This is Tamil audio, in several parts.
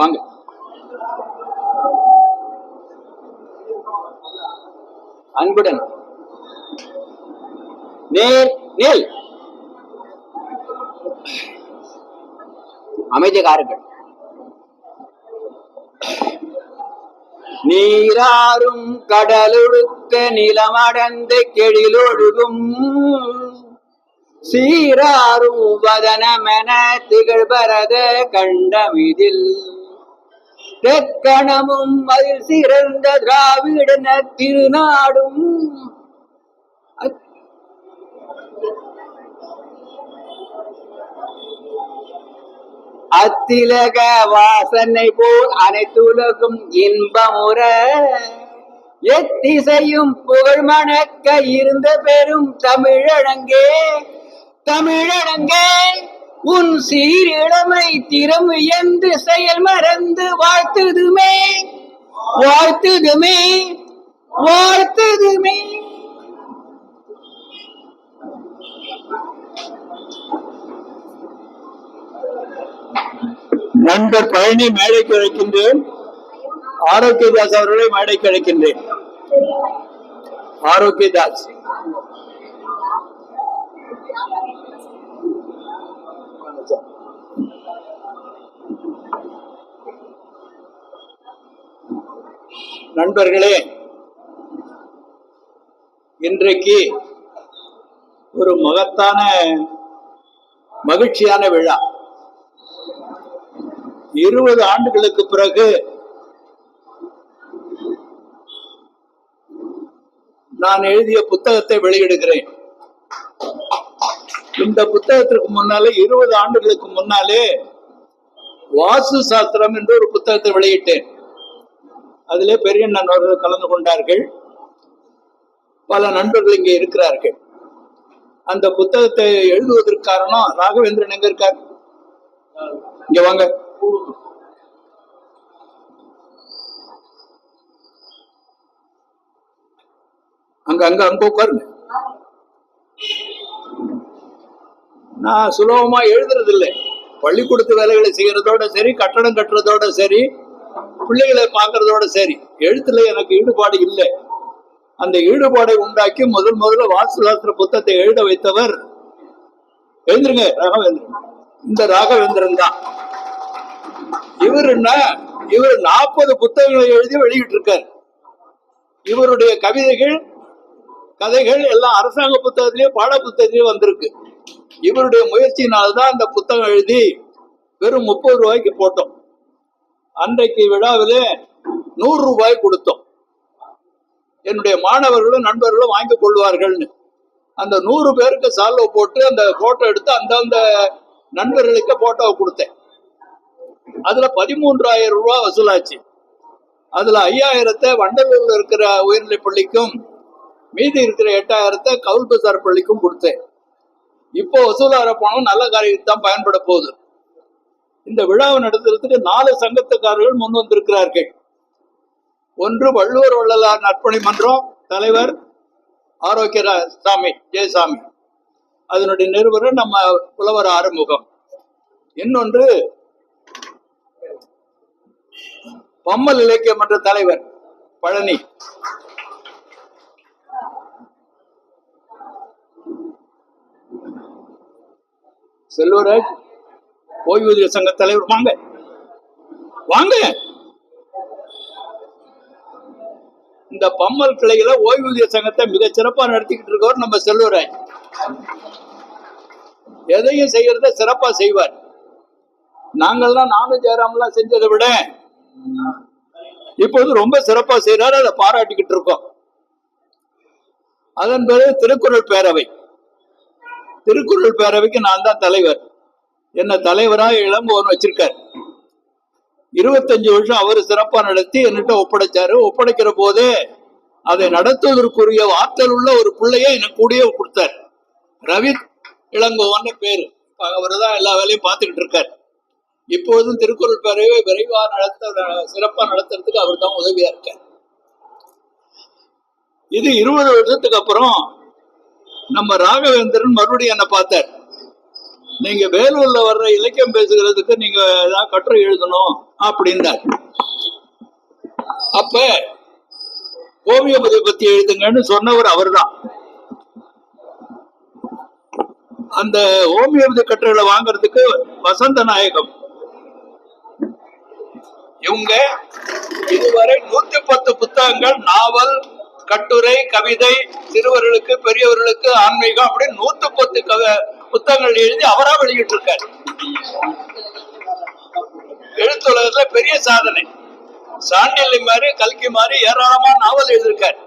வாங்க. அன்புடன். நேர் நேல் அமைதிகாரர்கள் நீராறும் கடலுடுக்க நிலமடந்த கெழிலொழுகும். சீராரும் வதனமென திகழ்பரத கண்டமிதில். தெக்கணமும் அதில் சிறந்த திராவிடன திருநாடும். அத்திலக வாசனை போல் அனைத்துலகும் இன்பமுற எத்திசையும் புகழ் மணக்க இருந்த பெரும் தமிழடங்கே தமிழடங்கே உன் சீரிழமை திறம் என்று செயல் மறந்து வாழ்த்துதுமே வாழ்த்துதுமே வாழ்த்துதுமே. நண்பர் பழனி மேடைக்கு அழைக்கின்றேன். ஆரோக்கியதாஸ் அவர்களை மேடைக்கு அழைக்கின்றேன். ஆரோக்கியதாஸ். நண்பர்களே இன்றைக்கு ஒரு மகத்தான மகிழ்ச்சியான விழா. இருபது ஆண்டுகளுக்கு பிறகு நான் எழுதிய புத்தகத்தை வெளியிடுகிறேன். இந்த புத்தகத்திற்கு முன்னாலே இருபது ஆண்டுகளுக்கு முன்னாலே வாஸ்து சாஸ்திரம் என்று ஒரு புத்தகத்தை வெளியிட்டேன். அதிலே பெரியண்ணன் அவர்கள் கலந்து கொண்டார்கள். பல நண்பர்கள் இங்கே இருக்கிறார்கள். அந்த புத்தகத்தை எழுதுவதற்கு காரணம் ராகவேந்திரன் எங்க இருக்கார்? இங்க வாங்க. அங்க அங்க அங்க உட்காருங்க. நான் சுலபமா எழுதுறது இல்லை பள்ளிக்கூடத்து வேலைகளை செய்யறதோட சரி கட்டடம் கட்டுறதோட சரி பிள்ளைகளை பார்க்கறதோட சரி. எழுத்துல எனக்கு ஈடுபாடு இல்லை. அந்த ஈடுபாடை உண்டாக்கி முதல் முதல்ல வாஸ்து புத்தகத்தை எழுத வைத்தவர் எழுந்துருங்க ராகவேந்திரன். இந்த ராகவேந்திரன் தான். இவர் என்ன இவர் நாற்பது புத்தகங்களை எழுதி வெளியிட்டு இருக்கார் இவருடைய கவிதைகள் கதைகள் எல்லாம் அரசாங்க புத்தகத்திலேயே பாட புத்தகத்திலேயே வந்திருக்கு. இவருடைய முயற்சியினால்தான் அந்த புத்தகம் எழுதி வெறும் முப்பது ரூபாய்க்கு போட்டோம். அன்றைக்கு விழாவிலே நூறு ரூபாய் கொடுத்தோம். என்னுடைய மாணவர்களும் நண்பர்களும் வாங்கி கொள்வார்கள்னு. அந்த நூறு பேருக்கு சால்வ போட்டு அந்த போட்டோ எடுத்து அந்தந்த நண்பர்களுக்கு போட்டோவை கொடுத்தேன். அதுல பதிமூன்றாயிரம் ரூபாய் வசூலாச்சு. அதுல ஐயாயிரத்தை வண்டலூர்ல இருக்கிற உயர்நிலை பள்ளிக்கும் மீதி இருக்கிற எட்டாயிரத்தை கவுல் பசார் பள்ளிக்கும் கொடுத்தேன். இப்போ வசூலாகிற பணம் நல்ல காரியத்துக்கு தான் பயன்பட போகுது. இந்த விழாவை நடத்துறதுக்கு நாலு சங்கத்துக்காரர்கள் முன் வந்திருக்கிறார்கள். ஒன்று வள்ளுவர் வள்ளலார் நற்பணி மன்றம் தலைவர் ஆரோக்கிய சாமி ஜெயசாமி. அதனுடைய நிறுவனர் நம்ம புலவர் ஆறுமுகம். இன்னொன்று பம்மல் இலக்கிய மன்ற தலைவர் பழனி. செல்வராஜ் ஓய்வூதிய சங்க தலைவர் வாங்க. வாங்க. இந்த பம்மல் கிளையில ஓய்வூதிய சங்கத்தை மிக சிறப்பா நடத்திக்கிட்டு இருக்கவர் நம்ம செல்வராஜ் எதையும் செய்யறத சிறப்பா செய்வார். நாங்கள்லாம் நானும் ஜெயராம்லாம் செஞ்சதை விட இப்போது ரொம்ப சிறப்பா செய்யறாரு அதை பாராட்டிக்கிட்டு இருக்கோம். அதன் பிறகு திருக்குறள் பேரவை. திருக்குறள் பேரவைக்கு நான் தான் தலைவர். என்ன தலைவராக இளங்கோவன் வச்சிருக்கார். இருபத்தஞ்சு வருஷம் அவர் சிறப்பா நடத்தி என்கிட்ட ஒப்படைச்சாரு. ஒப்படைக்கிற போதே அதை நடத்துவதற்குரிய ஆற்றல் உள்ள ஒரு பிள்ளைய எனக்கு கூடயே கொடுத்தார். ரவி இளங்கோவன் பேரு. அவர் தான் எல்லா வேலையும் பார்த்துக்கிட்டு இருக்கார். இப்பொழுதும் திருக்குறள் பேரவை விரைவா நடத்த சிறப்பா நடத்துறதுக்கு அவர் தான் உதவியா இருக்கார். இது இருபது வருஷத்துக்கு அப்புறம் நம்ம ராகவேந்திரன் மறுபடியும் என்ன பார்த்தார். நீங்க வேலூர்ல வர்ற இலக்கியம் பேசுகிறதுக்கு நீங்க ஏதாவது கட்டுரை எழுதணும் அப்படின்னார் அப்ப ஓவியபதி பத்தி எழுதுங்கன்னு சொன்னவர் அவர்தான். அந்த ஓமியோபதி கட்டுரைகளை வாங்கறதுக்கு வசந்த நாயகம். இவங்க இதுவரை நூத்தி பத்து புத்தகங்கள் நாவல் கட்டுரை கவிதை சிறுவர்களுக்கு பெரியவர்களுக்கு ஆன்மீகம் அப்படின்னு நூத்து பத்து கவ- புத்தகங்கள் எழுதி அவரா வெளியிட்டு இருக்காரு எழுத்துலகத்துல பெரிய சாதனை. சாண்டில்லை மாதிரி கல்கி மாதிரி ஏராளமான நாவல் எழுதியிருக்காரு.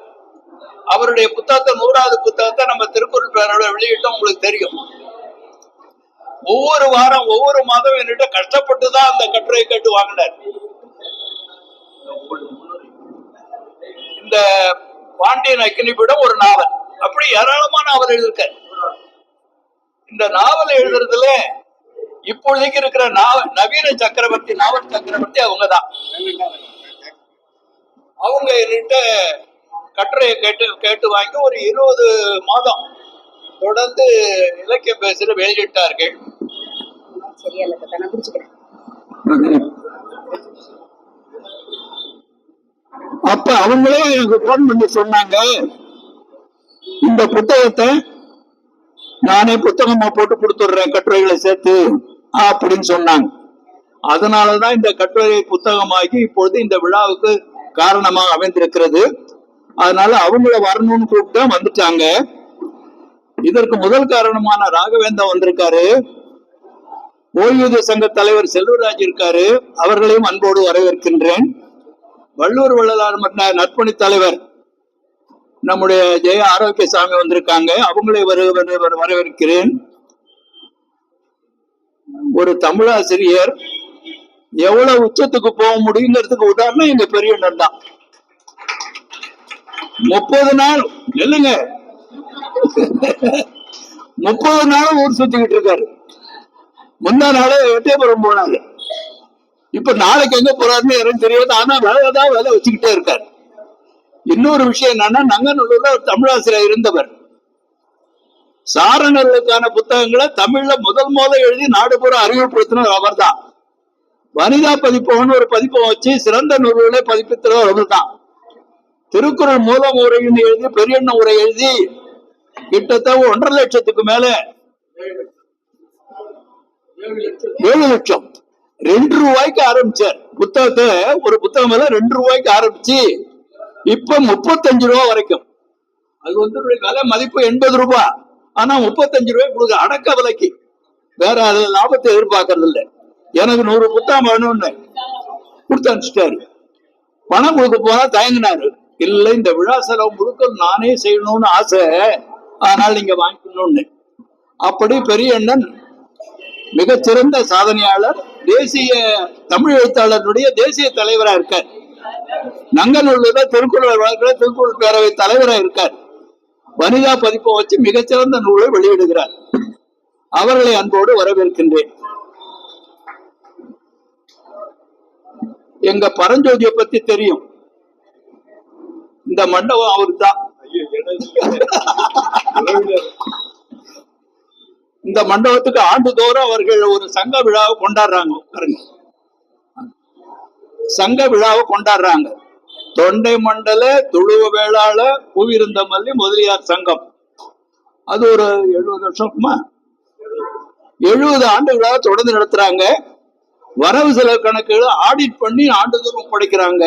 அவருடைய புத்தகத்தை நூறாவது புத்தகத்தை நம்ம திருக்குறள் பேரோட வெளியிட்டோம் உங்களுக்கு தெரியும். ஒவ்வொரு வாரம் ஒவ்வொரு மாதம் என்கிட்ட கஷ்டப்பட்டு தான் அந்த கட்டுரையை கேட்டு வாங்கினார். இந்த பாண்டியன் அக்கினிபிடம் ஒரு நாவல். அப்படி ஏராளமான நாவல் எழுதியிருக்க இந்த நாவல் எழுதுறதுல இப்பொழுதைக்கு இருக்கிற நாவல் நவீன சக்கரவர்த்தி நாவல் சக்கரவர்த்தி அவங்க தான் அவங்க என்கிட்ட கட்டுரையை கேட்டு கேட்டு வாங்கி ஒரு இருபது மாதம் தொடர்ந்து இலக்கியம் பேசுற வெளியிட்டார்கள் சரியா இல்ல நான் அப்ப அவங்களே எனக்கு போன் பண்ணி சொன்னாங்க. இந்த புத்தகத்தை நானே புத்தகமா போட்டு கொடுத்துடுறேன் கட்டுரைகளை சேர்த்து அப்படின்னு சொன்னாங்க. அதனாலதான் இந்த கட்டுரை புத்தகமாகி இப்பொழுது இந்த விழாவுக்கு காரணமாக அமைந்திருக்கிறது. அதனால அவங்கள வரணும்னு கூப்பிட்டா வந்துட்டாங்க. இதற்கு முதல் காரணமான ராகவேந்தா வந்திருக்காரு. ஓய்வூதிய சங்க தலைவர் செல்வராஜ் இருக்காரு. அவர்களையும் அன்போடு வரவேற்கின்றேன். வள்ளூர் வள்ளலார் மன்ற நற்பணி தலைவர் நம்முடைய ஜெய ஆரோக்கிய சாமி வந்திருக்காங்க. அவங்களை வரவேற்கிறேன். ஒரு தமிழாசிரியர் எவ்வளவு உச்சத்துக்கு போக முடியுங்கிறதுக்கு உதாரணம் எங்க பெரிய தான். முப்பது நாள் இல்லைங்க. முப்பது நாள் ஊர் சுத்திக்கிட்டு இருக்காரு. முந்தா நாளே எட்டயபுரம் போனாங்க இப்ப நாளைக்கு எங்க போறாருன்னு யாரும் தெரியாது. ஆனா வேலை தான் வேலை வச்சுக்கிட்டே இருக்காரு. இன்னொரு விஷயம் என்னன்னா நங்கநல்லூர்ல ஒரு தமிழாசிரியர் இருந்தவர். சாரணர்களுக்கான புத்தகங்களை தமிழ்ல முதல் முதல் எழுதி நாடுபுற அறிவுப்படுத்தினர் அவர் அவர்தான். வனிதா பதிப்பகம்னு ஒரு பதிப்பகம் வச்சு சிறந்த நூல்களை பதிப்பித்தவர் அவர்தான். திருக்குறள் மூலம் உரைன்னு எழுதி பெரியண்ண உரை எழுதி கிட்டத்தட்ட ஒன்றரை லட்சத்துக்கு மேல ஏழு லட்சம். ரெண்டு ரூபாய்க்கு ஆரம்பிச்சார் புத்தகத்தை ஒரு புத்தகம் மேல ரெண்டு ரூபாய்க்கு ஆரம்பிச்சு இப்ப முப்பத்தஞ்சு ரூபா வரைக்கும். அது வந்து விலை மதிப்பு எண்பது ரூபாய் ஆனா முப்பத்தஞ்சு ரூபாய் கொடுக்க அடக்க விலைக்கு. வேற அதுல லாபத்தை எதிர்பார்க்கறது இல்லை. எனக்கு நூறு புத்தகம் வேணும்னு கொடுத்து அனுப்பிச்சிட்டாரு. பணம் கொடுக்க போனா தயங்கினாரு. இல்ல இந்த விழா செலவு முழுக்க நானே செய்யணும்னு ஆசை. ஆனால் நீங்க வாங்கிக்கணும்னு. அப்படி பெரிய அண்ணன் மிகச்சிறந்த சாதனையாளர் தேசிய தமிழ் எழுத்தாளருடைய தேசிய தலைவரா இருக்கார். நங்கநல்லூர்ல திருக்குறள் வழக்குல திருக்குறள் பேரவை தலைவரா இருக்கார். வனிதா பதிப்பை வச்சு மிகச்சிறந்த நூலை வெளியிடுகிறார். அவர்களை அன்போடு வரவேற்கின்றேன். எங்க பரஞ்சோதிய பத்தி தெரியும். இந்த மண்டபம் அவருதான். தான் இந்த மண்டபத்துக்கு ஆண்டுதோறும் அவர்கள் ஒரு சங்க விழாவை கொண்டாடுறாங்க. பாருங்க. சங்க விழாவை கொண்டாடுறாங்க. தொண்டை மண்டல துளுவ வேளாள பூவிருந்த மல்லி முதலியார் சங்கம். அது ஒரு எழுபது வருஷமா? எழுபது ஆண்டுகளாக தொடர்ந்து நடத்துறாங்க. வரவு செலவு கணக்குகளை ஆடிட் பண்ணி ஆண்டுதோறும் படைக்கிறாங்க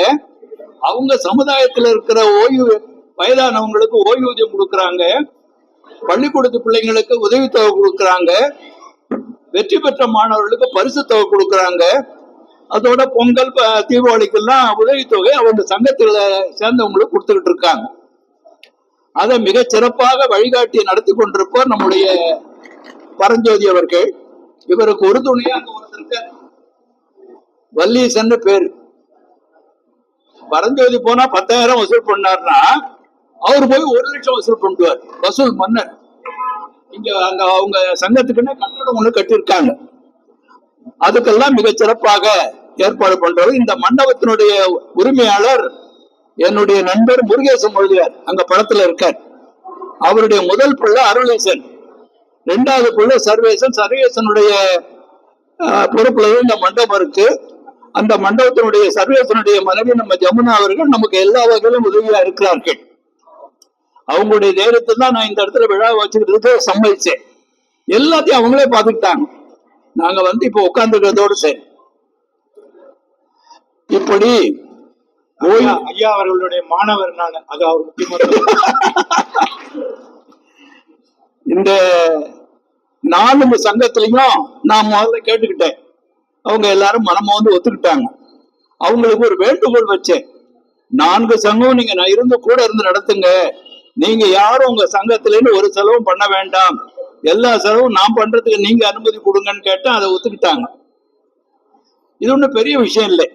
அவங்க சமுதாயத்தில் இருக்கிற ஓய்வு வயதானவங்களுக்கு ஓய்வூதியம் கொடுக்குறாங்க. பள்ளிக்கூடத்து பிள்ளைங்களுக்கு உதவித்தொகை கொடுக்கறாங்க. வெற்றி பெற்ற மாணவர்களுக்கு பரிசு தொகை கொடுக்கறாங்க. அதோட பொங்கல் தீபாவளிக்கெல்லாம் உதவித்தொகை அவங்க சங்கத்தில் சேர்ந்தவங்களுக்கு கொடுத்துக்கிட்டு இருக்காங்க. அதை மிக சிறப்பாக வழிகாட்டி நடத்தி கொண்டிருப்போர் நம்முடைய பரஞ்சோதி அவர்கள். இவருக்கு ஒரு அங்க ஒருத்தர் இருக்கார். பேரு. பரஞ்சோதி போனா பத்தாயிரம் வசூல் பண்ணார்னா அவர் போய் ஒரு லட்சம் வசூல் பண்ணுவார் வசூல் மன்னர் இங்க அங்க அவங்க சங்கத்துக்குன்னு கட்டடம் ஒண்ணு கட்டியிருக்காங்க. அதுக்கெல்லாம் மிக சிறப்பாக ஏற்பாடு பண்றவர் இந்த மண்டபத்தினுடைய உரிமையாளர் என்னுடைய நண்பர் முருகேசன் மொழியார். அங்க படத்துல இருக்கார். அவருடைய முதல் பிள்ளை அருளேசன். ரெண்டாவது பிள்ளை சர்வேசன். சர்வேசனுடைய பொறுப்புல இந்த மண்டபம் இருக்கு. அந்த மண்டபத்தினுடைய சர்வேசனுடைய மனைவி நம்ம ஜமுனா அவர்கள் நமக்கு எல்லா வகையிலும் உதவியா இருக்கிறார்கள். அவங்களுடைய தைரியத்தை தான் நான் இந்த இடத்துல விழா வச்சுக்கிட்டு சம்மதிச்சேன். எல்லாத்தையும் அவங்களே பார்த்துக்கிட்டாங்க. நாங்க வந்து இப்ப உட்கார்ந்துக்கிறதோடு சரி. இப்படி ஐயா அவர்களுடைய மாணவர் நான் அது அவர் இந்த நாலு சங்கத்திலையும் நான் முதல்ல கேட்டுக்கிட்டேன். அவங்க எல்லாரும் மனம வந்து ஒத்துக்கிட்டாங்க. அவங்களுக்கு ஒரு வேண்டுகோள் வச்சேன். நான்கு சங்கம் நீங்க நான் இருந்து கூட இருந்து நடத்துங்க. நீங்க யாரும் உங்க சங்கத்திலேருந்து ஒரு செலவும் பண்ண வேண்டாம். எல்லா செலவும் நான் பண்றதுக்கு நீங்க அனுமதி கொடுங்கன்னு கேட்டா அதை ஒத்துக்கிட்டாங்க. இது ஒன்றும் பெரிய விஷயம் இல்லை.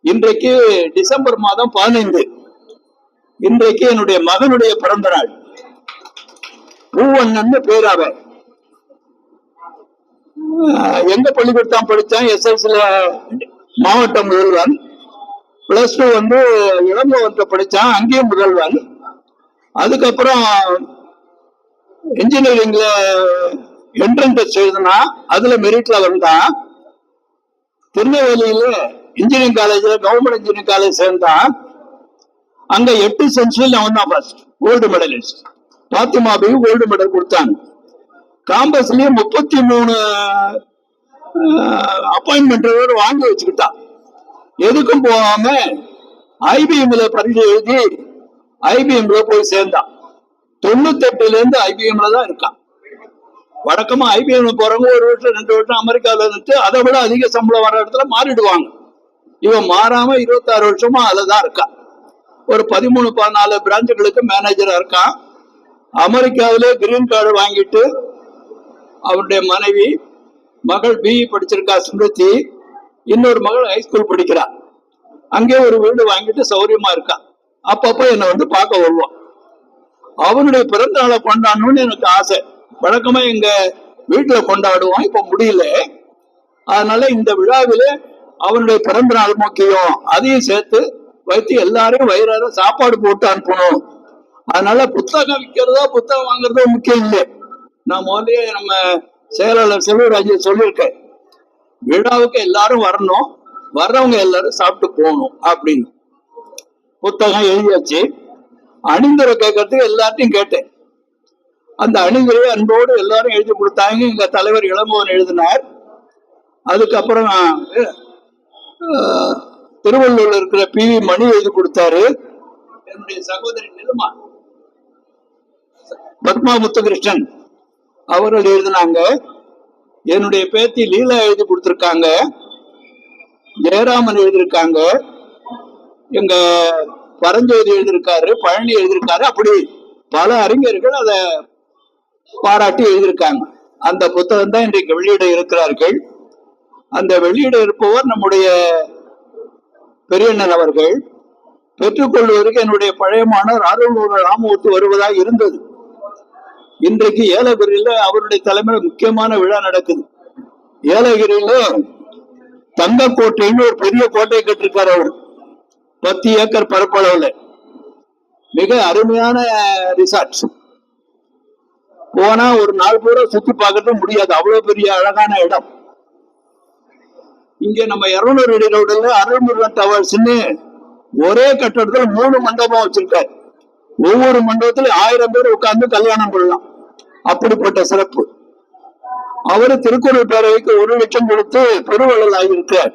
இன்றைக்கு டிசம்பர் மாதம் பதினைந்து. இன்றைக்கு என்னுடைய மகனுடைய பிறந்த நாள். பூவண்ணன்னு பேர் அவன். எங்க பள்ளிக்கூடம் படித்தான் எஸ்எல்சில மாவட்டம் முதல்வன். பிளஸ் டூ வந்து இளங்கோவன்ல படித்தான் அங்கேயும் முதல்வன். அதுக்கப்புறம் இன்ஜினியரிங்ல என்ட்ரன்ஸ் டெஸ்ட் அதுல மெரிட்ல வந்தான் திருநெல்வேலியில இன்ஜினியரிங் காலேஜ்ல கவர்மெண்ட் இன்ஜினியரிங் காலேஜ் சேர்ந்தான் அங்க எட்டு சென்ச்சுரியில் அவன் தான் first gold medalist Fathimabi gold medal கொடுத்தாங்க. காம்பஸ்லயே முப்பத்தி மூணு அப்பாயின்மெண்ட் வாங்கி வச்சுக்கிட்டான் எதுக்கும் போகாம ஐபிஎம்ல பரீட்சை எழுதி ஐபிஎம்ல போய் சேர்ந்தான் தொண்ணூத்தெட்டுல இருந்து ஐபிஎம்ல தான் இருக்கான் வழக்கமா ஐபிஎம்ல போறவங்க ஒரு வருஷம் ரெண்டு வருஷம் அமெரிக்கால இருந்துட்டு அதை விட அதிக சம்பளம் வர இடத்துல மாறிடுவாங்க. இவன் மாறாம இருபத்தாறு வருஷமா அதுலதான் இருக்கான் ஒரு பதிமூணு பதினாலு பிரான்ச்சுகளுக்கு மேனேஜரா இருக்கான். அமெரிக்காவிலே கிரீன் கார்டு வாங்கிட்டு அவருடைய மனைவி மகள் பிஇ படிச்சிருக்கா ஸ்மிருதி இன்னொரு மகள் ஹைஸ்கூல் படிக்கிறா. அங்கே ஒரு வீடு வாங்கிட்டு சௌரியமா இருக்கா. அப்பப்போ என்னை வந்து பார்க்க வருவான். அவனுடைய பிறந்த நாளை கொண்டாடணும்னு எனக்கு ஆசை. வழக்கமா எங்க வீட்டுல கொண்டாடுவோம் இப்ப முடியல. அதனால இந்த விழாவில் அவனுடைய பிறந்த நாள் முக்கியம். அதையும் சேர்த்து வைத்து எல்லாரையும் வயிறார சாப்பாடு போட்டு அனுப்பணும். அதனால புத்தகம் விற்கிறதோ புத்தகம் வாங்குறதோ முக்கியம் இல்லை நான் முதலே நம்ம செயலாளர் செல்வராஜ் சொல்லியிருக்கேன். விழாவுக்கு எல்லாரும் வரணும். வர்றவங்க எல்லாரும் சாப்பிட்டு போகணும் அப்படின்னு. புத்தகம் எழுதியாச்சு. அணிந்துரை கேட்கறதுக்கு எல்லாத்தையும் கேட்டேன். அந்த அணிந்துரை அன்போடு எல்லாரும் எழுதி கொடுத்தாங்க. எங்க தலைவர் இளங்கோவன் எழுதினார். அதுக்கப்புறம் திருவள்ளூர்ல இருக்கிற பி வி மணி எழுதி கொடுத்தாரு. என்னுடைய சகோதரி நிலுமா பத்மா முத்துகிருஷ்ணன் அவர்கள் எழுதினாங்க. என்னுடைய பேத்தி லீலா எழுதி கொடுத்திருக்காங்க. ஜெயராமன் எழுதியிருக்காங்க. எங்க பரஞ்சோதி எழுதியிருக்காரு பழனி எழுதியிருக்காரு அப்படி பல அறிஞர்கள் அதை பாராட்டி எழுதியிருக்காங்க. அந்த புத்தகம் தான் இன்றைக்கு வெளியிட இருக்கிறார்கள். அந்த வெளியிட இருப்பவர் நம்முடைய பெரியண்ணன் அவர்கள். பெற்றுக்கொள்வதற்கு என்னுடைய பழைய மாணவர் அருள்மூர் ராமமூர்த்தி வருவதாக இருந்தது. இன்றைக்கு ஏலகிரியில அவருடைய தலைமையில் முக்கியமான விழா நடக்குது. ஏலகிரியில தங்க கோட்டைன்னு ஒரு பெரிய கோட்டை கட்டிருக்காரு அவர். பத்து ஏக்கர் பரப்பளவுல. மிக அருமையான ரிசார்ட்ஸ் போனா ஒரு நாள் பூரா சுத்தி பார்க்கறது முடியாது. அவ்வளவு பெரிய அழகான இடம். இங்க நம்ம இருநூறு அடி ரோடுல அருள்முருகன் டவர்ஸ்ன்னு ஒரே கட்டடத்துல மூணு மண்டபம் வச்சிருக்காரு. ஒவ்வொரு மண்டபத்துல ஆயிரம் பேர் உட்கார்ந்து கல்யாணம் பண்ணலாம். அப்படிப்பட்ட சிறப்பு. அவரு திருக்குறள் பேரவைக்கு ஒரு லட்சம் கொடுத்து பெருவள்ளல் ஆகியிருக்கார்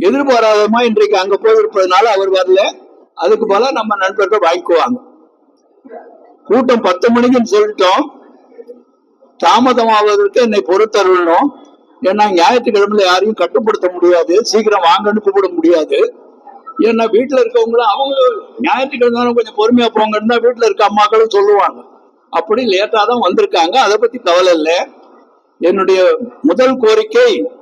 எதிர்பாராதமா இன்றைக்கு அங்க போயிருப்பதனால அவர் வரல. அதுக்கு பல நம்ம நண்பர்கள் வாங்கிக்குவாங்க. கூட்டம் பத்து மணிக்குன்னு சொல்லிட்டோம். தாமதமாவதற்கு என்னை பொறுத்தருளணும். ஏன்னா ஞாயிற்றுக்கிழமையில யாரையும் கட்டுப்படுத்த முடியாது. சீக்கிரம் வாங்கன்னு கூப்பிட முடியாது. ஏன்னா வீட்டுல இருக்கவங்களும் அவங்களும் ஞாயிற்றுக்கிழமை கொஞ்சம் பொறுமையா போங்கன்னா வீட்டுல இருக்க அம்மாக்களும் சொல்லுவாங்க. அப்படி லேட்டா தான் வந்திருக்காங்க. அதை பத்தி கவலை இல்லை. என்னுடைய முதல் கோரிக்கை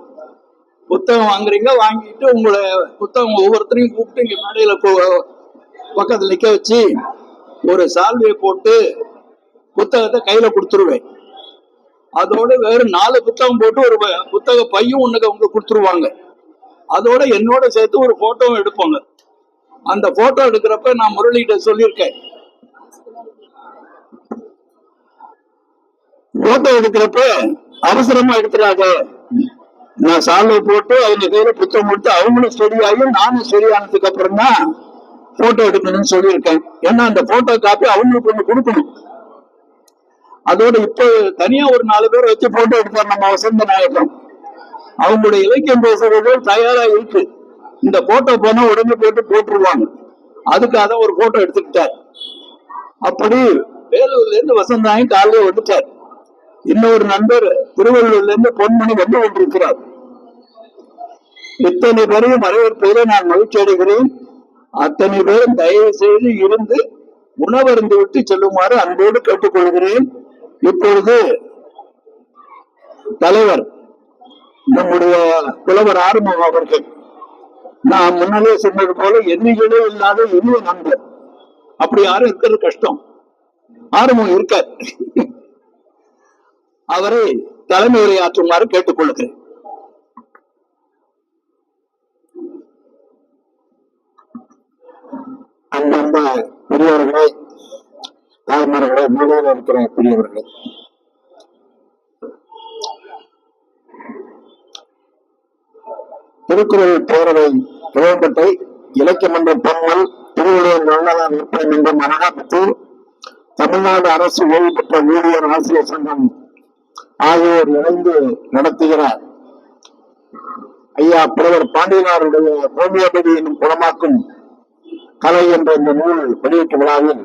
புத்தகம் வாங்குறீங்க வாங்கிட்டு உங்களை புத்தகம் ஒவ்வொருத்தரையும் கூப்பிட்டு இங்க மேடையில போ- பக்கத்துல நிக்க வச்சு ஒரு சால்வையை போட்டு புத்தகத்தை கையில கொடுத்துருவேன். அதோட வேற நாலு புத்தகம் போட்டு ஒரு புத்தக பையும் ஒண்ணுக்கு அவங்க கொடுத்துருவாங்க. அதோட என்னோட சேர்த்து ஒரு போட்டோவும் எடுப்பாங்க. அந்த போட்டோ எடுக்கிறப்ப நான் முரளிகிட்ட சொல்லியிருக்கேன். போட்டோ எடுக்கிறப்ப அவசரமா எடுத்துறாங்க நான் சால்வை போட்டு அவங்க கையில புத்தகம் கொடுத்து அவங்களும் சரியாகி நானும் சரியானதுக்கு அப்புறம் தான் போட்டோ எடுக்கணும்னு சொல்லியிருக்கேன். ஏன்னா அந்த போட்டோ காப்பி அவங்களுக்கு ஒண்ணு கொடுக்கணும். அதோட இப்ப தனியா ஒரு நாலு பேர் வச்சு போட்டோ எடுப்பார் நம்ம வசந்த நாயகம். அவங்களுடைய இலக்கியம் பேசுறது தயாரா இருக்கு. இந்த போட்டோ போனா உடனே போட்டு போட்டுருவாங்க. அதுக்காக ஒரு போட்டோ எடுத்துக்கிட்டார். அப்படி வேலூர்ல இருந்து வசந்த நாயகம் காலையில வந்துட்டார். இன்னொரு நண்பர் திருவள்ளூர்ல இருந்து பொன்மணி வந்து கொண்டிருக்கிறார். இத்தனை பேரையும் வரவேற்பதிலே நான் மகிழ்ச்சி அடைகிறேன். அத்தனை பேரும் தயவு செய்து இருந்து உணவருந்து விட்டு செல்லுமாறு அன்போடு கேட்டுக்கொள்கிறேன். இப்பொழுது தலைவர் நம்முடைய புலவர் ஆறுமுகம் அவர்கள் நான் முன்னாலே சொன்னது போல எண்ணிகளே இல்லாத இனிய நண்பர். அப்படி யாரும் இருக்கிறது கஷ்டம். ஆறுமுகம் இருக்கார். அவரை தலைமை உரையாற்றுமாறு கேட்டுக்கொள்கிறேன். அன்பர்ந்த பெரியவர்களே தாய்மார்களே மூலையில் இருக்கிற பெரியவர்களே. திருக்குறள் பேரவை புகழ்பட்டை இலக்கிய மன்றம் பொங்கல் திருவள்ளுவர் நல்லாளர் விற்பனை மன்றம் அனகாபத்தூர் தமிழ்நாடு அரசு ஓய்வு பெற்ற ஊழியர் ஆசிரியர் சங்கம் ஆகியோர் இணைந்து நடத்துகிறார். ஐயா புலவர் பாண்டியனாருடைய ஹோமியோபதி என்னும் குணமாக்கும் கலை என்ற இந்த நூல் வெளியீட்டு விழாவில்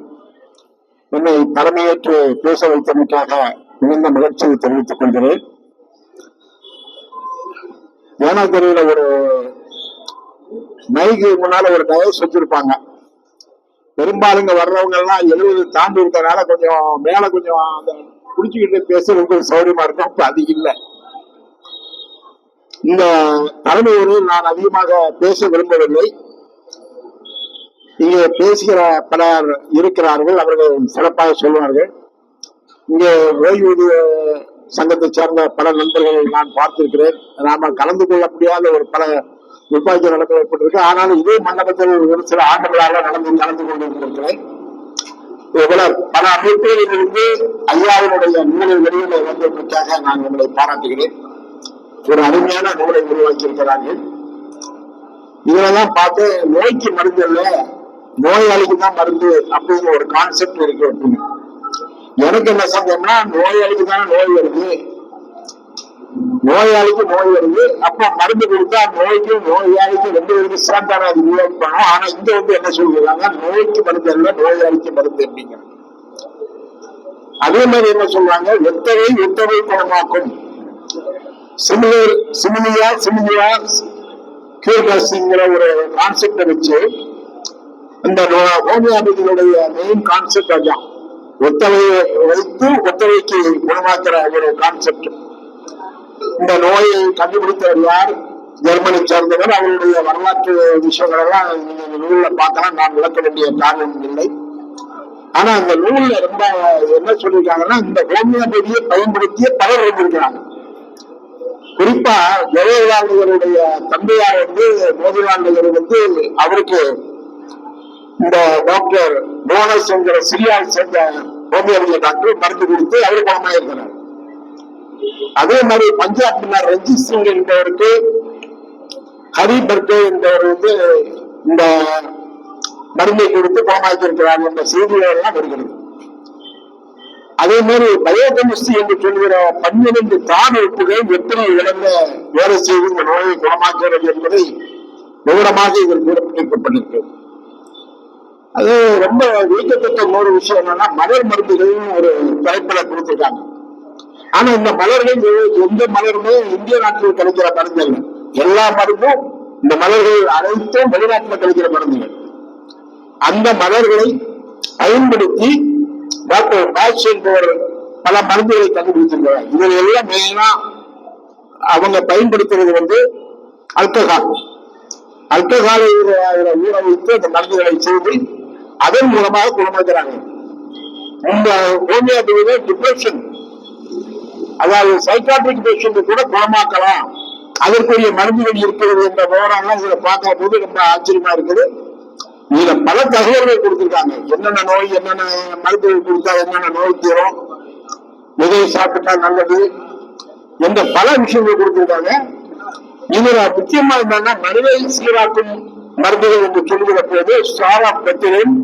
என்னை தலைமையேற்று பேச வைத்தமைக்காக மிகுந்த மகிழ்ச்சியை தெரிவித்துக் கொள்கிறேன். ஏனாக்கரையில ஒரு மைக்கு முன்னால ஒரு டயஸ் வச்சிருப்பாங்க. பெரும்பாலும் இங்க வர்றவங்க எல்லாம் எழுபது தாண்டி இருக்கறனால கொஞ்சம் மேல கொஞ்சம் அந்த குடிச்சுக்கிட்டு பேசுறதுக்கு ஒரு சௌரியமா இருக்கும். அப்ப அது இல்லை. இந்த தலைமை உரையில் நான் அதிகமாக பேச விரும்பவில்லை. இங்கே பேசுகிற பலர் இருக்கிறார்கள் அவர்கள் சிறப்பாக சொல்வார்கள் இங்கே ஓய்வூதிய சங்கத்தை சேர்ந்த பல நண்பர்கள் நான் பார்த்திருக்கிறேன். நாம கலந்து கொள்ள முடியாத ஒரு பல நிர்வாகிகள் நடந்து ஏற்பட்டிருக்கு. ஆனாலும் இதே மண்டபத்தில் ஒரு சில ஆண்டுகளாக நடந்து கலந்து கொண்டிருக்கிறேன். இவ்வளவு பல அமைப்புகளிலிருந்து ஐயாவினுடைய நூலை வெளியில வந்ததற்காக நான் உங்களை பாராட்டுகிறேன். ஒரு அருமையான நூலை உருவாக்கி இருக்கிறார்கள் இதெல்லாம் பார்த்து நோய்க்கு மருந்து இல்லை நோயாளிக்கு தான் மருந்து அப்படிங்கிற ஒரு கான்செப்ட் இருக்கு அப்படின்னு. எனக்கு என்ன சந்தேகம்னா நோயாளிக்கு தானே நோய் வருது. நோயாளிக்கு நோய் வருது. அப்ப மருந்து கொடுத்தா நோய்க்கும் நோயாளிக்கு ரெண்டு பேருக்கு சேர்ந்தான அது உருவாக்கணும் ஆனா இங்க வந்து என்ன சொல்லுறாங்க நோய்க்கு மருந்து அல்ல நோயாளிக்கு மருந்து அப்படிங்கிற அதே மாதிரி என்ன சொல்றாங்க? ஒத்தவை ஒத்தவை குணமாக்கும். சிமிலர் சிமிலியா சிமிலியா கியூர்காசிங்கிற ஒரு கான்செப்டை வச்சு இந்த ஹோமியோபதியினுடைய மெயின் கான்செப்ட் அதுதான். ஒத்தவையை வைத்து ஒத்தவைக்கு குணமாக்குற ஒரு கான்செப்ட் இந்த நோயை கண்டுபிடித்தவர் யார்? ஜெர்மனி சேர்ந்தவர். அவருடைய வரலாற்று விஷயங்கள் எல்லாம் நீங்க இந்த நூல்ல பார்க்கலாம். நான் விளக்க வேண்டிய காரணம் இல்லை. ஆனா அந்த நூல்ல ரொம்ப என்ன சொல்லியிருக்காங்கன்னா இந்த ஹோமியோபதியை பயன்படுத்திய பலர் இருந்திருக்கிறாங்க. குறிப்பா ஜவஹர்லால் தந்தையார் வந்து மோதிலால் வந்து அவருக்கு இந்த டாக்டர் போனஸ் என்கிற சிரியாவை சேர்ந்த ஹோமியோபதி டாக்டர் மருந்து கொடுத்து அவர் குணமாயிருக்கிறார். அதே மாதிரி பஞ்சாப் மன்னர் ரஞ்சித் சிங் என்பவருக்கு ஹரி பர்கே என்பவர் வந்து இந்த மருந்தை கொடுத்து குணமாக்கியிருக்கிறார் என்ற செய்திகள் எல்லாம் வருகிறது. அதே மாதிரி பயோகெமிஸ்ட்ரி என்று சொல்கிற பன்னிரண்டு தான உப்புகள் எப்படி இழந்த வேலை செய்து இந்த நோயை குணமாக்கிறது என்பதை விவரமாக இதில் குறிப்பிட்டிருக்கப்பட்டிருக்கிறது அது ரொம்ப வியக்கத்தக்க ஒரு விஷயம் என்னன்னா மலர் மருந்துகள்னு ஒரு தலைப்பில கொடுத்துருக்காங்க. ஆனா இந்த மலர்கள் எந்த மலருமே இந்திய நாட்டில் கிடைக்கிற மருந்து எல்லா மருந்தும் இந்த மலர்கள் அனைத்தும் வெளிநாட்டில் கிடைக்கிற மருந்துகள் அந்த மலர்களை பயன்படுத்தி டாக்டர் பாஷ் என்பவர் பல மருந்துகளை கண்டுபிடித்திருக்கிறார். இதில் எல்லாம் மெயினா அவங்க பயன்படுத்துறது வந்து அல்கஹால். அல்கஹாலை ஊற வைத்து அந்த மருந்துகளை செய்து அதன் மூலமாக குணமாக்குறாங்க. இந்த ஹோமியோபதியில டிப்ரெஷன் அதாவது சைக்காட்ரிக் பேஷண்ட் கூட குணமாக்கலாம். அதற்குரிய மருந்துகள் இருக்கிறது என்ற விவரம்லாம் இதுல பார்க்கும் போது ரொம்ப ஆச்சரியமா இருக்குது. இதுல பல தகவல்கள் கொடுத்திருக்காங்க. என்னென்ன நோய் என்னென்ன மருந்துகள் கொடுத்தா என்னென்ன நோய் தீரும் எதை சாப்பிட்டா நல்லது என்ற பல விஷயங்கள் கொடுத்திருக்காங்க. இதுல முக்கியமா என்னன்னா மனிதை சீராக்கும் மருந்துகள் என்று சொல்லுகிற போது ஸ்டார் ஆஃப் பெத்திரின்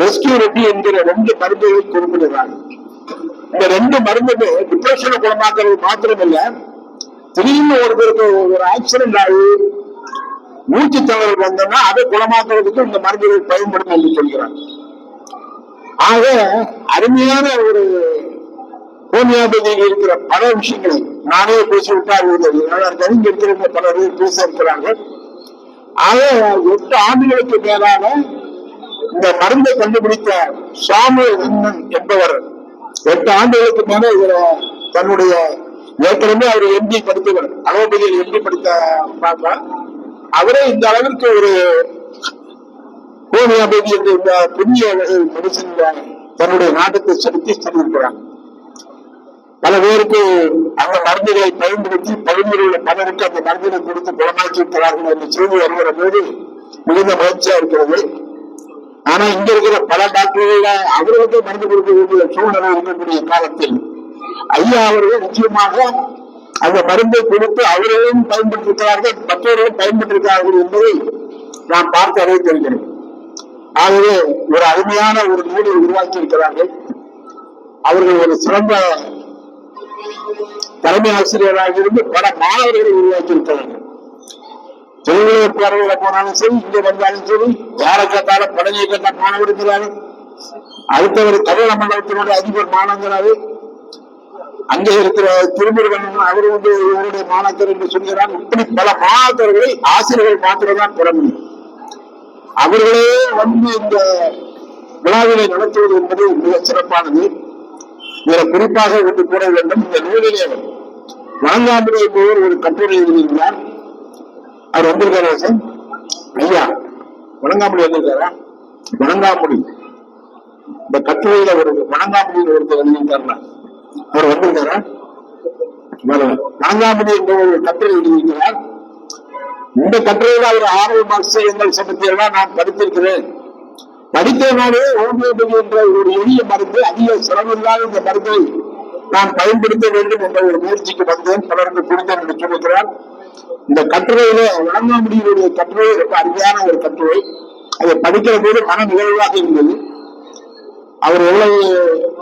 ரெஸ்கியூரிட்டி என்கிற ரெண்டு மருந்துகள் குறிப்பிடுறாங்க இந்த ரெண்டு மருந்துமே டிப்ரெஷனை குணமாக்குறது மாத்திரமில்ல திடீர்னு ஒருத்தருக்கு ஒரு ஆக்சிடென்ட் ஆகி மூச்சு தவறு வந்தோம்னா அதை குணமாக்குறதுக்கு இந்த மருந்துகள் பயன்படும் என்று சொல்கிறார் ஆக அருமையான ஒரு ஹோமியோபதியில் இருக்கிற பல விஷயங்களை நானே பேசிவிட்டால் இருந்தது இங்க இருக்கிறவங்க பலர் பேச இருக்கிறாங்க ஆக எட்டு ஆண்டுகளுக்கு மேலான இந்த மருந்தை கண்டுபிடித்த சாமு என்பவர் எட்டு ஆண்டுகளுக்கு மேல இதுல தன்னுடைய ஏற்கனவே அவர் எம்பி படித்தவர் அலோபதியில் எம்பி படித்த பாப்பா. அவரே இந்த அளவிற்கு ஒரு ஹோமியோபதி என்ற இந்த புண்ணிய மெடிசன் தன்னுடைய நாட்டத்தை செலுத்தி சொல்லியிருக்கிறார் பல பேருக்கு அந்த மருந்துகளை பயன்படுத்தி பகுதியில் பலருக்கு அந்த மருந்துகளை கொடுத்து குணமாக்கி இருக்கிறார்கள் என்ற செய்தி வருகிற போது மிகுந்த மகிழ்ச்சியா இருக்கிறது. ஆனா இங்க இருக்கிற பல டாக்டர்கள் அவர்களுக்கு மருந்து கொடுக்க வேண்டிய சூழ்நிலை இருக்கக்கூடிய காலத்தில் ஐயா அவர்கள் நிச்சயமாக அந்த மருந்தை கொடுத்து அவர்களும் பயன்பட்டிருக்கிறார்கள் மற்றவர்களும் பயன்பட்டிருக்கிறார்கள் என்பதை நான் பார்த்து அறிய தெரிகிறது ஆகவே ஒரு அருமையான ஒரு நூலை உருவாக்கி இருக்கிறார்கள் அவர்கள் ஒரு சிறந்த தலைமை ஆசிரியராக இருந்து பல மாணவர்களை உருவாக்கி இருக்கிறார்கள் திருவிழா போனாலும் சரி இங்கே வந்தாலும் சரி யாரை கேட்டாலும் படகையை கேட்டா மாணவர் இருக்கிறாரு அடுத்தவர் தமிழக மண்டலத்தினுடைய அதிபர் மாணவராரு அங்கே இருக்கிற திருமுருகன் அவர் வந்து இவருடைய மாணாக்கர் என்று சொல்கிறார். இப்படி பல மாணாக்கர்களை ஆசிரியர்கள் மாத்திரம்தான் பெற முடியும். அவர்களே வந்து இந்த விழாவினை நடத்துவது என்பது மிக சிறப்பானது. இதில் குறிப்பாக ஒன்று கூற வேண்டும். இந்த நூலிலே வணங்காமுடி என்பவர் ஒரு கட்டுரை எழுதியிருந்தார் அவர் வந்திருக்காரா சார்? ஐயா வணங்காமொழி வந்திருக்காரா? வணங்காமொழி. இந்த கட்டுரையில ஒரு வணங்காமொழியில் ஒருத்தர் எழுதியிருக்காருல அவர் வந்திருக்காரா? வணங்காமொழி என்ற ஒரு கட்டுரை எழுதியிருக்கிறார். இந்த கட்டுரையில அவர் ஆர்வம் ஆசிரியங்கள் எங்கள் எல்லாம் நான் படித்திருக்கிறேன். படித்தனாலே ஹோமியோபதி என்ற ஒரு எளிய மருந்து அதிக செலவில்லாத இந்த மருந்தை நான் பயன்படுத்த வேண்டும் என்ற ஒரு முயற்சிக்கு வந்தேன் பலருக்கு கொடுத்தேன் என்று சொல்லுகிறார் இந்த கட்டுரையில வழங்காமுடியுடைய கட்டுரை ரொம்ப அருமையான ஒரு கட்டுரை. அதை படிக்கிற போது மன நிகழ்வாக இருந்தது. அவர் எவ்வளவு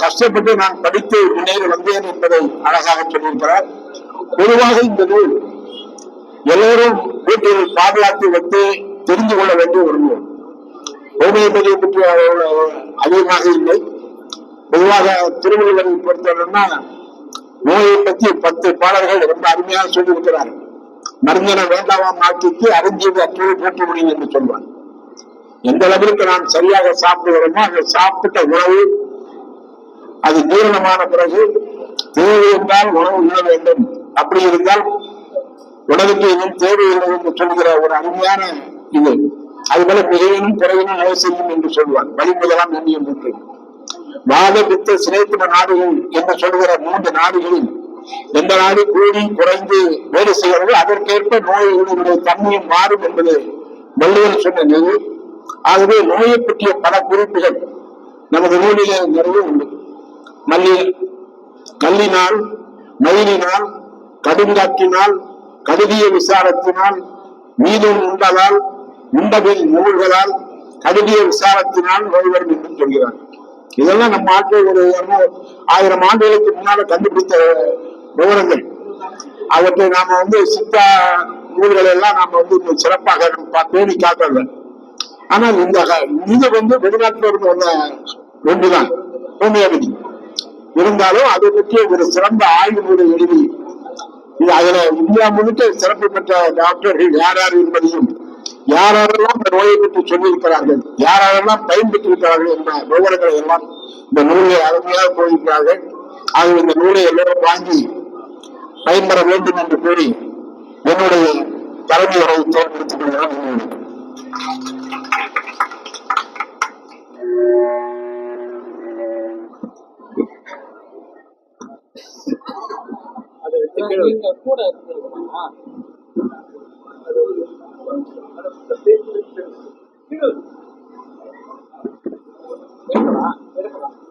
கஷ்டப்பட்டு நான் படித்து முன்னேறி வந்தேன் என்பதை அழகாக சொல்லியிருக்கிறார். பொதுவாக இந்த நூல் எல்லோரும் வீட்டில் பாதுகாத்து வைத்து தெரிந்து கொள்ள வேண்டிய ஒரு நூல். ஹோமியோபதியை பற்றி அவ்வளவு அதிகமாக இல்லை. பொதுவாக திருவள்ளுவரை பொறுத்தவரைன்னா நோயை பற்றி பத்து பாடல்கள் ரொம்ப அருமையாக சொல்லியிருக்கிறார்கள் மருந்தன வேண்டாம் மாற்றிக்கு அறிஞ்சது அற்றவை போற்ற முடியும் என்று சொல்வார். எந்த அளவிற்கு நாம் சரியாக சாப்பிடுகிறோமோ அந்த சாப்பிட்ட உணவு அது ஜீரணமான பிறகு தேவை என்றால் உணவு உண்ண வேண்டும். அப்படி இருந்தால் உணவுக்கு எதுவும் தேவையில்லை என்று சொல்கிற ஒரு அருமையான இது. அதுபோல மிகவும் குறைவினும் அவசியம் என்று சொல்வார். வழிமுதலாம் எண்ணியம் இருக்கு வாத பித்த சினைத்தும நாடுகள் என்று சொல்கிற மூன்று நாடுகளில் எந்த நாடு கூடி குறைந்து வேலை செய்கிறது அதற்கேற்ப நோய்களுடைய தன்மையும் மாறும் என்பது வள்ளுவர் சொன்னது ஆகவே நோயை பற்றிய பல குறிப்புகள் நமது நூலிலே நிறைய உண்டு. மல்லி கல்லினால் மயிலினால் கடுங்காற்றினால் கடுதிய விசாரத்தினால் மீதும் உண்டதால் உண்டபில் நூல்களால் கடுதிய விசாரத்தினால் நோய் வரும் என்று சொல்கிறார். இதெல்லாம் நம்ம ஆட்கள் ஒரு ஆயிரம் ஆண்டுகளுக்கு முன்னால கண்டுபிடித்த விவரங்கள். அவற்றை நாம வந்து சித்தா நூல்களை எல்லாம் நாம வந்து சிறப்பாக நம்ம பேணி காக்கல ஆனால் இந்த இது வந்து வெளிநாட்டில் இருந்து வந்த ஒன்றுதான். ஹோமியோபதி இருந்தாலும் அதை பற்றிய ஒரு சிறந்த ஆய்வு நூலை எழுதி இது அதுல இந்தியா முழுக்க சிறப்பு பெற்ற டாக்டர்கள் யார் யார் என்பதையும் யாரெல்லாம் இந்த நோயை பற்றி சொல்லியிருக்கிறார்கள் யாரெல்லாம் பயன்பெற்றிருக்கிறார்கள் என்ற விவரங்களை எல்லாம் இந்த நூலை அருமையாக போயிருக்கிறார்கள் ஆகவே இந்த நூலை எல்லோரும் வாங்கி பயன்பெற வேண்டும் என்று கூறி என்னுடைய தலைமை உரை தேர்ந்தெடுத்துக் கூட எடுக்கலாம் எடுக்கலாம்